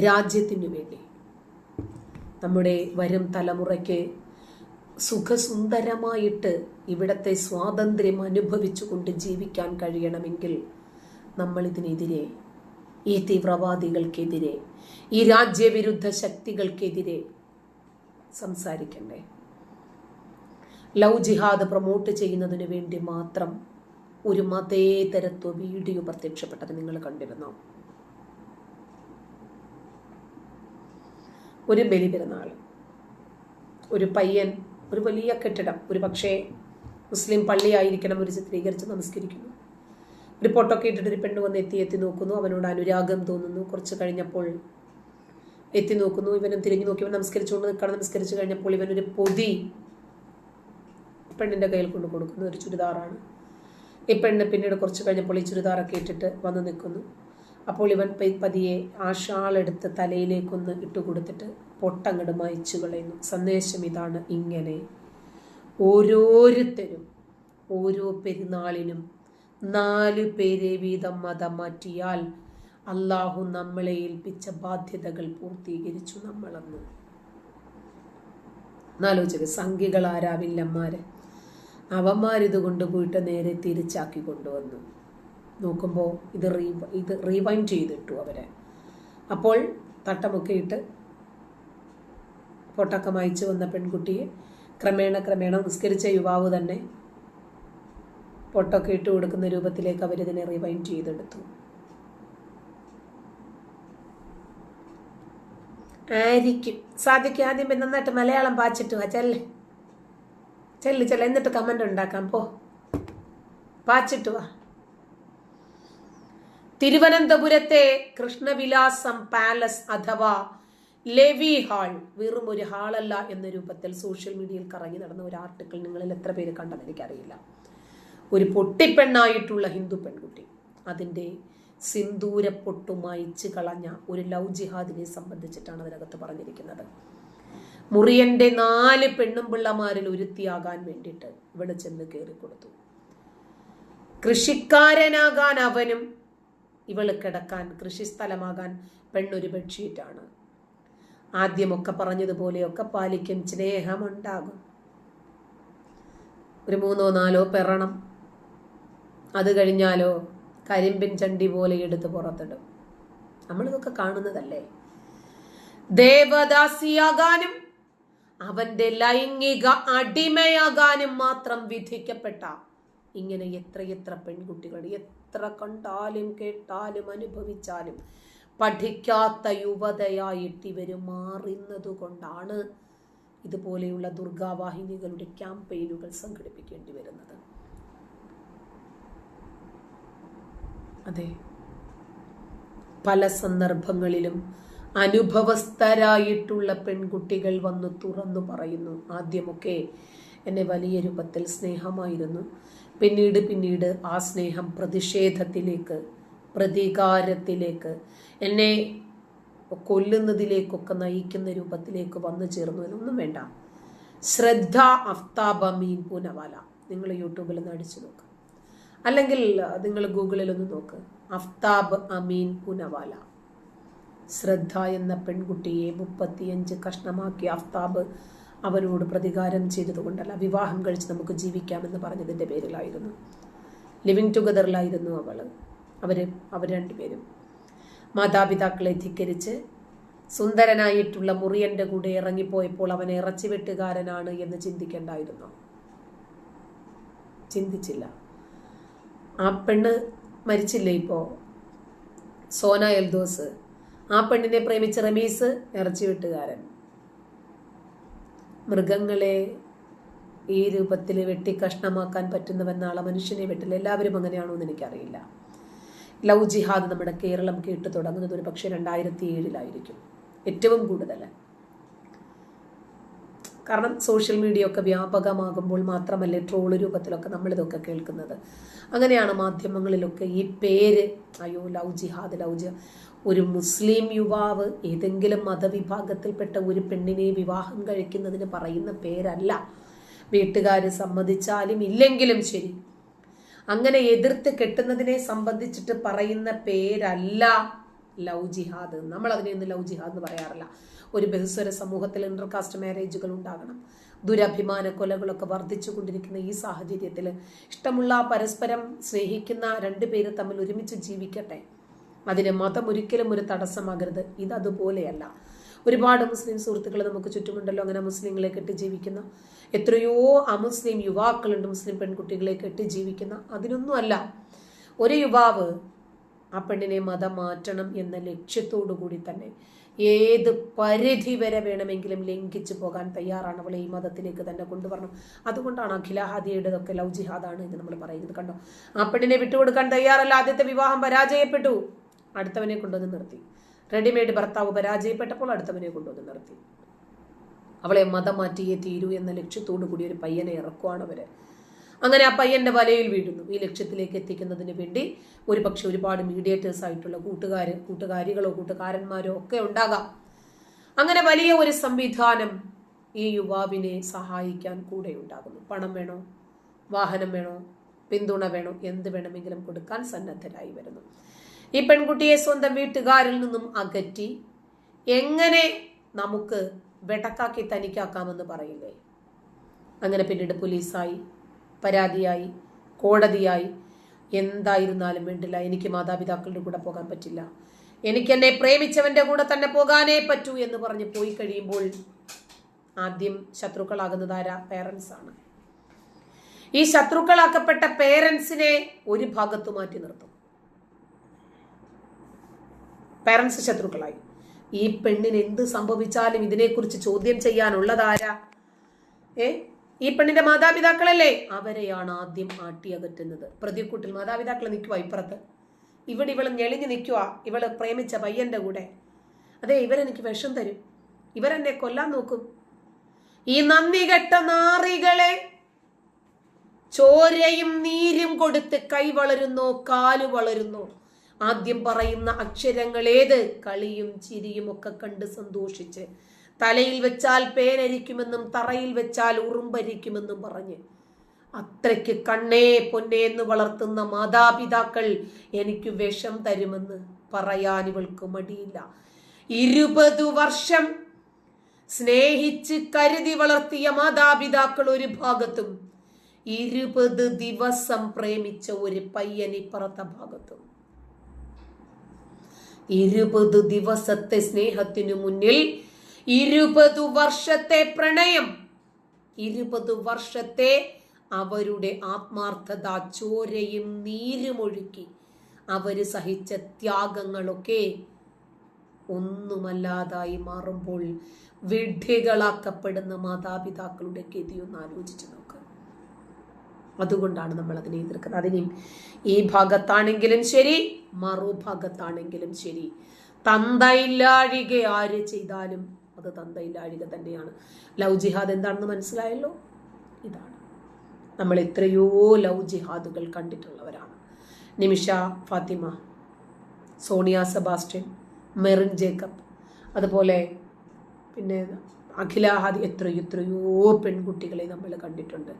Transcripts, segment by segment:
രാജ്യത്തിനു വേണ്ടി. നമ്മുടെ വരും തലമുറയ്ക്ക് സുഖസുന്ദരമായിട്ട് ഇവിടത്തെ സ്വാതന്ത്ര്യം അനുഭവിച്ചുകൊണ്ട് ജീവിക്കാൻ കഴിയണമെങ്കിൽ നമ്മൾ ഇതിനെതിരെ ഈ തീവ്രവാദികൾക്കെതിരെ ഈ രാജ്യവിരുദ്ധ ശക്തികൾക്കെതിരെ സംസാരിക്കണ്ടേ? ലവ് ജിഹാദ് പ്രൊമോട്ട് ചെയ്യുന്നതിന് വേണ്ടി മാത്രം ഒരു മതേതരത്വ വീഡിയോ പ്രത്യക്ഷപ്പെട്ടത് നിങ്ങൾ കണ്ടിരുന്നോ? ഒരു ബലി പെരുന്നാൾ ഒരു പയ്യൻ ഒരു വലിയ കെട്ടിടം ഒരു പക്ഷേ മുസ്ലിം പള്ളിയായിരിക്കണം ഒരു ചിത്രീകരിച്ച് നമസ്കരിക്കുന്നു. ഒരു പൊട്ടൊക്കെ ഇട്ടിട്ട് ഒരു പെണ്ണ് വന്ന് എത്തി എത്തി നോക്കുന്നു. അവനോട് അനുരാഗം തോന്നുന്നു. കുറച്ച് കഴിഞ്ഞപ്പോൾ എത്തി നോക്കുന്നു. ഇവനും തിരിഞ്ഞു നോക്കി. ഇവൻ നമസ്കരിച്ചുകൊണ്ട് നിൽക്കണം നമസ്കരിച്ചു കഴിഞ്ഞപ്പോൾ ഇവനൊരു പൊതി പെണ്ണിന്റെ കയ്യിൽ കൊണ്ട് കൊടുക്കുന്നു. ഒരു ചുരിദാറാണ്. ഈ പെണ്ണ് പിന്നീട് കുറച്ച് കഴിഞ്ഞപ്പോൾ ഈ ചുരിദാറൊക്കെ ഇട്ടിട്ട് വന്ന് നിൽക്കുന്നു. അപ്പോൾ ഇവൻ പതിയെ ആ ഷാളെടുത്ത് തലയിലേക്കൊന്ന് ഇട്ടുകൊടുത്തിട്ട് പൊട്ടങ്ങട് മയച്ചു കളയുന്നു. സന്ദേശം ഇതാണ് ഇങ്ങനെ. ഓരോരുത്തരും ഓരോ പെരുന്നാളിനും നാല് പേരെ വീതം മതം മാറ്റിയാൽ അള്ളാഹു നമ്മളെ ഏൽപ്പിച്ച ബാധ്യതകൾ പൂർത്തീകരിച്ചു നമ്മളെന്ന്. എന്നാലോചിക്കുക സംഖ്യകൾ ആരാവില്ലന്മാരെ അവന്മാരിത് കൊണ്ടുപോയിട്ട് നേരെ തിരിച്ചാക്കി കൊണ്ടുവന്നു. നോക്കുമ്പോൾ ഇത് റീ ഇത് റീവൈൻഡ് ചെയ്തിട്ടു അവരെ. അപ്പോൾ തട്ടമൊക്കെ ഇട്ട് പൊട്ടക്ക വന്ന പെൺകുട്ടിയെ ക്രമേണ ക്രമേണ നിസ്കരിച്ച യുവാവ് തന്നെ പൊട്ടൊക്കെ ഇട്ട് കൊടുക്കുന്ന രൂപത്തിലേക്ക് അവരിതിനെ റിവൈൻഡ് ചെയ്തെടുത്തു. ആയിരിക്കും. സാധിക്കും ആദ്യം പിന്നെ നന്നായിട്ട് മലയാളം പാച്ചിട്ട് വാ ചെല്ല്. ചെല്ല് ചെല്ല്. എന്നിട്ട് കമന്റ് ഉണ്ടാക്കാം. പോ. പാച്ചിട്ട് വാ. തിരുവനന്തപുരത്തെ കൃഷ്ണവിലാസം പാലസ് അഥവാ ലെവി ഹാൾ വെറും ഒരു ഹാളല്ല എന്ന രൂപത്തിൽ സോഷ്യൽ മീഡിയയിൽ കറങ്ങി നടന്ന ഒരു ആർട്ടിക്കിൾ നിങ്ങളിൽ എത്ര പേര് കണ്ടെന്ന് എനിക്കറിയില്ല. ഒരു പൊട്ടിപ്പെണ്ണായിട്ടുള്ള ഹിന്ദു പെൺകുട്ടി അതിന്റെ സിന്ദൂര പൊട്ടുമായിച്ച് കളഞ്ഞ ഒരു ലവ് ജിഹാദിനെ സംബന്ധിച്ചിട്ടാണ് അതിനകത്ത് പറഞ്ഞിരിക്കുന്നത്. മുറിയന്റെ നാല് പെണ്ണും പിള്ളമാരിൽ ഒരുത്തിയാകാൻ വേണ്ടിയിട്ട് ഇവിടെ ചെന്ന് കയറി കൊടുത്തു കൃഷിക്കാരനാകാൻ അവനും ഇവൾ കിടക്കാൻ കൃഷിസ്ഥലമാകാൻ പെണ്ണൊരു ബെഡ്ഷീറ്റാണ്. ആദ്യമൊക്കെ പറഞ്ഞതുപോലെയൊക്കെ പാലിക്കും സ്നേഹമുണ്ടാകും. ഒരു മൂന്നോ നാലോ പെറണം. അത് കഴിഞ്ഞാലോ കരിമ്പിൻ ചണ്ടി പോലെ എടുത്ത് പുറത്തിടും. നമ്മളിതൊക്കെ കാണുന്നതല്ലേ? ദേവദാസിയാകാനും അവന്റെ ലൈംഗിക അടിമയാകാനും മാത്രം വിധിക്കപ്പെട്ട ഇങ്ങനെ എത്രയെത്ര പെൺകുട്ടികൾ എത്ര കണ്ടാലും കേട്ടാലും അനുഭവിച്ചാലും പഠിക്കാത്ത യുവതയായിട്ട് ഇവർ മാറുന്നത് കൊണ്ടാണ് ഇതുപോലെയുള്ള ദുർഗാവാഹിനികളുടെ ക്യാമ്പയിനുകൾ സംഘടിപ്പിക്കേണ്ടി വരുന്നത്. അതെ. പല സന്ദർഭങ്ങളിലും അനുഭവസ്ഥരായിട്ടുള്ള പെൺകുട്ടികൾ വന്ന് തുറന്നു പറയുന്നു. ആദ്യമൊക്കെ എന്നെ വലിയ രൂപത്തിൽ സ്നേഹമായിരുന്നു. പിന്നീട് പിന്നീട് ആ സ്നേഹം പ്രതിഷേധത്തിലേക്ക് പ്രതികാരത്തിലേക്ക് എന്നെ കൊല്ലുന്നതിലേക്കൊക്കെ നയിക്കുന്ന രൂപത്തിലേക്ക് വന്നു ചേർന്നു. എന്നൊന്നും വേണ്ട. ശ്രദ്ധ അഫ്താബമീൻ പൂനവാല. നിങ്ങൾ യൂട്യൂബിൽ ഒന്ന് അടിച്ചു നോക്കുക അല്ലെങ്കിൽ നിങ്ങൾ ഗൂഗിളിൽ ഒന്ന് നോക്ക്. അഫ്താബ് അമീൻ പൂനവാല. ശ്രദ്ധ എന്ന പെൺകുട്ടിയെ മുപ്പത്തിയഞ്ച് കഷ്ണമാക്കി അഫ്താബ് അവനോട് പ്രതികാരം ചെയ്തതുകൊണ്ടല്ല വിവാഹം കഴിച്ച് നമുക്ക് ജീവിക്കാമെന്ന് പറഞ്ഞതിന്റെ പേരിലായിരുന്നു. ലിവിങ് ടുഗദറിലായിരുന്നു അവൾ അവർ അവർ രണ്ടുപേരും. മാതാപിതാക്കളെ ധിക്കരിച്ച് സുന്ദരനായിട്ടുള്ള മുറിയന്റെ കൂടെ ഇറങ്ങിപ്പോയപ്പോൾ അവൻ ഇറച്ചി വെട്ടുകാരനാണ് എന്ന് ചിന്തിക്കേണ്ടായിരുന്നു. ചിന്തിച്ചില്ല. ആ പെണ്ണ് മരിച്ചില്ലേ ഇപ്പോൾ സോന എൽദോസ്. ആ പെണ്ണിനെ പ്രേമിച്ച റമീസ് ഇറച്ചി വെട്ടുകാരൻ. മൃഗങ്ങളെ ഈ രൂപത്തിൽ വെട്ടി കഷ്ണമാക്കാൻ പറ്റുന്നവൻ നാളെ മനുഷ്യനെ വെട്ടില്ല എല്ലാവരും അങ്ങനെയാണോ എന്ന് എനിക്കറിയില്ല. ലവ് ജിഹാദ് നമ്മുടെ കേരളം കേട്ട് തുടങ്ങുന്നത് ഒരു പക്ഷേ രണ്ടായിരത്തി ഏഴിലായിരിക്കും. ഏറ്റവും കൂടുതൽ കാരണം സോഷ്യൽ മീഡിയ ഒക്കെ വ്യാപകമാകുമ്പോൾ മാത്രമല്ലേ ട്രോൾ രൂപത്തിലൊക്കെ നമ്മളിതൊക്കെ കേൾക്കുന്നത്. അങ്ങനെയാണ് മാധ്യമങ്ങളിലൊക്കെ ഈ പേര് അയ്യോ ലവ് ജിഹാദ് ലവ് ജിഹാദ് ഒരു മുസ്ലിം യുവാവ് ഏതെങ്കിലും മതവിഭാഗത്തിൽപ്പെട്ട ഒരു പെണ്ണിനെ വിവാഹം കഴിക്കുന്നതിന് പറയുന്ന പേരല്ല. വീട്ടുകാർ സമ്മതിച്ചാലും ഇല്ലെങ്കിലും ശരി. അങ്ങനെ എതിർത്ത് കെട്ടുന്നതിനെ സംബന്ധിച്ചിട്ട് പറയുന്ന പേരല്ല. Love jihad. നമ്മൾ അതിനെ ലവ് ജിഹാദ് എന്ന് പറയാറില്ല. ഒരു ബഹുസ്വര സമൂഹത്തിൽ ഇന്റർകാസ്റ്റ് മാരേജുകൾ ഉണ്ടാകണം. ദുരഭിമാന കൊലകളൊക്കെ വർദ്ധിച്ചു കൊണ്ടിരിക്കുന്ന ഈ സാഹചര്യത്തിൽ ഇഷ്ടമുള്ള പരസ്പരം സ്നേഹിക്കുന്ന രണ്ടു പേര് തമ്മിൽ ഒരുമിച്ച് ജീവിക്കട്ടെ. അതിന് മതം ഒരിക്കലും ഒരു തടസ്സമാകരുത്. ഇത് അതുപോലെയല്ല. ഒരുപാട് മുസ്ലിം സുഹൃത്തുക്കൾ നമുക്ക് ചുറ്റുമുണ്ടല്ലോ അങ്ങനെ മുസ്ലിങ്ങളെ കെട്ടി ജീവിക്കുന്ന. എത്രയോ അമുസ്ലിം യുവാക്കളുണ്ട് മുസ്ലിം പെൺകുട്ടികളെ കെട്ടി ജീവിക്കുന്ന. അതിനൊന്നുമല്ല. ഒരു യുവാവ് ആ പെണ്ണിനെ മതം മാറ്റണം എന്ന ലക്ഷ്യത്തോടു കൂടി തന്നെ ഏത് പരിധി വരെ വേണമെങ്കിലും ലംഘിച്ചു പോകാൻ തയ്യാറാണ് അവളെ ഈ മതത്തിലേക്ക് തന്നെ കൊണ്ടുവരണം. അതുകൊണ്ടാണ് അഖിലഹാദിയുടേതൊക്കെ ലവ് ജിഹാദാണ് എന്ന് നമ്മൾ പറയുന്നത് കണ്ടോ? ആ പെണ്ണിനെ വിട്ടുകൊടുക്കാൻ തയ്യാറല്ല. ആദ്യത്തെ വിവാഹം പരാജയപ്പെട്ടു. അടുത്തവനെ കൊണ്ടുവന്ന് നിർത്തി. റെഡിമെയ്ഡ് ഭർത്താവ് പരാജയപ്പെട്ടപ്പോൾ അടുത്തവനെ കൊണ്ടുവന്ന് നിർത്തി. അവളെ മതം മാറ്റിയേ തീരൂ എന്ന ലക്ഷ്യത്തോടു കൂടി ഒരു പയ്യനെ ഇറക്കുവാണ് അവർ. അങ്ങനെ ആ പയ്യന്റെ വലയിൽ വീഴുന്നു. ഈ ലക്ഷ്യത്തിലേക്ക് എത്തിക്കുന്നതിന് വേണ്ടി ഒരു പക്ഷെ ഒരുപാട് മീഡിയേറ്റേഴ്സ് ആയിട്ടുള്ള കൂട്ടുകാർ കൂട്ടുകാരികളോ കൂട്ടുകാരന്മാരോ ഒക്കെ ഉണ്ടാകാം. അങ്ങനെ വലിയ ഒരു സംവിധാനം ഈ യുവാവിനെ സഹായിക്കാൻ കൂടെ ഉണ്ടാകുന്നു. പണം വേണോ? വാഹനം വേണോ? പിന്തുണ വേണോ? എന്ത് വേണമെങ്കിലും കൊടുക്കാൻ സന്നദ്ധരായി വരുന്നു. ഈ പെൺകുട്ടിയെ സ്വന്തം വീട്ടുകാരിൽ നിന്നും അകറ്റി എങ്ങനെ നമുക്ക് വെടക്കാക്കി തനിക്കാക്കാമെന്ന് പറയില്ലേ? അങ്ങനെ പിന്നീട് പോലീസായി പരാതിയായി കോടതിയായി. എന്തായിരുന്നാലും വേണ്ടില്ല എനിക്ക് മാതാപിതാക്കളുടെ കൂടെ പോകാൻ പറ്റില്ല. എനിക്ക് എന്നെ പ്രേമിച്ചവന്റെ കൂടെ തന്നെ പോകാനേ പറ്റൂ എന്ന് പറഞ്ഞ് പോയി കഴിയുമ്പോൾ ആദ്യം ശത്രുക്കളാകുന്നത് ആരാ? പേരൻസ് ആണ്. ഈ ശത്രുക്കളാക്കപ്പെട്ട പേരൻസിനെ ഒരു ഭാഗത്ത് മാറ്റി നിർത്തും. പേരൻസ് ശത്രുക്കളായി. ഈ പെണ്ണിന് എന്ത് സംഭവിച്ചാലും ഇതിനെക്കുറിച്ച് ചോദ്യം ചെയ്യാനുള്ളതാരാ ഏ? ഈ പെണ്ണിന്റെ മാതാപിതാക്കളല്ലേ? അവരെയാണ് ആദ്യം ആട്ടിയകറ്റുന്നത് പ്രതിക്കൂട്ടിൽ മാതാപിതാക്കൾ നിൽക്കുക ഇപ്പുറത്ത്. ഇവിടെ ഇവൾ ഞെളിഞ്ഞു നിൽക്കുക ഇവൾ പ്രേമിച്ച പയ്യന്റെ കൂടെ. അതെ ഇവരെനിക്ക് വിഷം തരും. ഇവരെന്നെ കൊല്ലാൻ നോക്കും. ഈ നന്ദി കെട്ട നാറികളെ ചോരയും നീരും കൊടുത്ത് കൈ വളരുന്നു കാൽ വളരുന്നു? ആദ്യം പറയുന്ന അക്ഷരങ്ങൾ ഏത് കളിയും ചിരിയും ഒക്കെ കണ്ട് സന്തോഷിച്ച് തലയിൽ വെച്ചാൽ പേനരിക്കുമെന്നും തറയിൽ വെച്ചാൽ ഉറുമ്പരിക്കുമെന്നും പറഞ്ഞ് അത്രയ്ക്ക് കണ്ണേ പൊന്നേ എന്ന് വളർത്തുന്ന മാതാപിതാക്കൾ എനിക്ക് വിഷം തരുമെന്ന് പറയാൻ ഇവൾക്ക് മടിയില്ല. ഇരുപത് വർഷം സ്നേഹിച്ച് കരുതി വളർത്തിയ മാതാപിതാക്കൾ ഒരു ഭാഗത്തും ഇരുപത് ദിവസം പ്രേമിച്ച ഒരു പയ്യൻ ഇപ്പുറത്തെ ഭാഗത്തും. ഇരുപത് ദിവസത്തെ സ്നേഹത്തിനു മുന്നിൽ ഇരുപത് വർഷത്തെ പ്രണയം. ഇരുപത് വർഷത്തെ അവരുടെ ആത്മാർത്ഥത ചോരയും നീരുമൊഴുക്കി അവർ സഹിച്ച ത്യാഗങ്ങളൊക്കെ ഒന്നുമല്ലാതായി മാറുമ്പോൾ വിഡ്ഢികളാക്കപ്പെടുന്ന മാതാപിതാക്കളുടെ ഒന്ന് ആലോചിച്ച് നോക്കുക അതുകൊണ്ടാണ് നമ്മൾ അതിനെ എതിർക്കുന്നത്. അതിനെയും ഈ ഭാഗത്താണെങ്കിലും ശരി മറുഭാഗത്താണെങ്കിലും ശരി. തന്തയില്ലാഴിക ആര് ചെയ്താലും അത് അഴിക തന്നെയാണ്. ലവ് ജിഹാദ് എന്താണെന്ന് മനസ്സിലായല്ലോ? ഇതാണ്. നമ്മൾ എത്രയോ ലവ് ജിഹാദുകൾ കണ്ടിട്ടുള്ളവരാണ്. നിമിഷ ഫാത്തിമ സോണിയ സെബാസ്റ്റ്യൻ മെറിൻ ജേക്കബ് അതുപോലെ പിന്നെ അഖിലാഹാദി എത്രയോ എത്രയോ പെൺകുട്ടികളെ നമ്മൾ കണ്ടിട്ടുണ്ട്.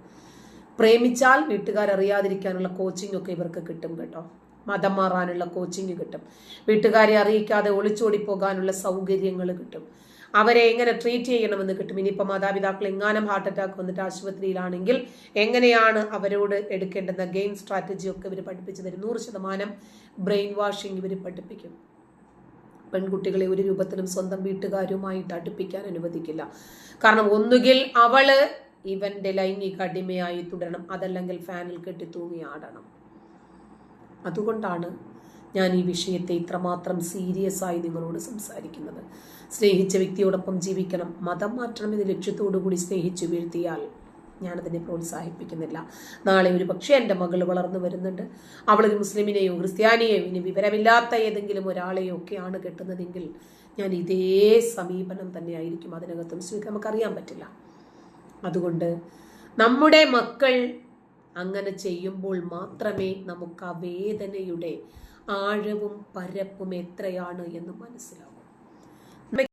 പ്രേമിച്ചാൽ വീട്ടുകാർ അറിയാതിരിക്കാനുള്ള കോച്ചിങ് ഒക്കെ ഇവർക്ക് കിട്ടും കേട്ടോ. മതം മാറാനുള്ള കോച്ചിങ് കിട്ടും. വീട്ടുകാരെ അറിയിക്കാതെ ഒളിച്ചോടി പോകാനുള്ള സൗകര്യങ്ങൾ കിട്ടും. അവരെ എങ്ങനെ ട്രീറ്റ് ചെയ്യണമെന്ന് കിട്ടും. ഇനിയിപ്പോൾ മാതാപിതാക്കൾ എങ്ങാനും ഹാർട്ട് അറ്റാക്ക് വന്നിട്ട് ആശുപത്രിയിലാണെങ്കിൽ എങ്ങനെയാണ് അവരോട് എടുക്കേണ്ടുന്ന ഗെയിം സ്ട്രാറ്റജി ഒക്കെ ഇവർ പഠിപ്പിച്ചു തരും. നൂറ് ശതമാനം ബ്രെയിൻ വാഷിംഗ് ഇവർ പഠിപ്പിക്കും. പെൺകുട്ടികളെ ഒരു രൂപത്തിലും സ്വന്തം വീട്ടുകാരുമായിട്ട് അടുപ്പിക്കാൻ അനുവദിക്കില്ല. കാരണം ഒന്നുകിൽ അവൾ ഇവന്റെ ലൈംഗിക അടിമയായി തുടരണം. അതല്ലെങ്കിൽ ഫാനിൽ കെട്ടി തൂങ്ങി ആടണം അതുകൊണ്ടാണ് ഞാൻ ഈ വിഷയത്തെ ഇത്രമാത്രം സീരിയസ് ആയി നിങ്ങളോട് സംസാരിക്കുന്നത്. സ്നേഹിച്ച വ്യക്തിയോടൊപ്പം ജീവിക്കണം മതം മാറ്റണം എന്ന ലക്ഷ്യത്തോടു കൂടി സ്നേഹിച്ചു വീഴ്ത്തിയാൽ ഞാനതിനെ പ്രോത്സാഹിപ്പിക്കുന്നില്ല. നാളെ ഒരു പക്ഷേ എന്റെ മകൾ വളർന്നു വരുന്നുണ്ട്. അവളൊരു മുസ്ലിമിനെയോ ക്രിസ്ത്യാനിയെയോ ഇനി വിവരമില്ലാത്ത ഏതെങ്കിലും ഒരാളെയോ ഒക്കെയാണ് കെട്ടുന്നതെങ്കിൽ ഞാൻ ഇതേ സമീപനം തന്നെയായിരിക്കും അതിനകത്തും. സ്വീകരിക്കാൻ നമുക്കറിയാൻ പറ്റില്ല. അതുകൊണ്ട് നമ്മുടെ മക്കൾ അങ്ങനെ ചെയ്യുമ്പോൾ മാത്രമേ നമുക്ക് ആ വേദനയുടെ ആഴവും പരപ്പും എത്രയാണ് എന്ന് മനസ്സിലാവും.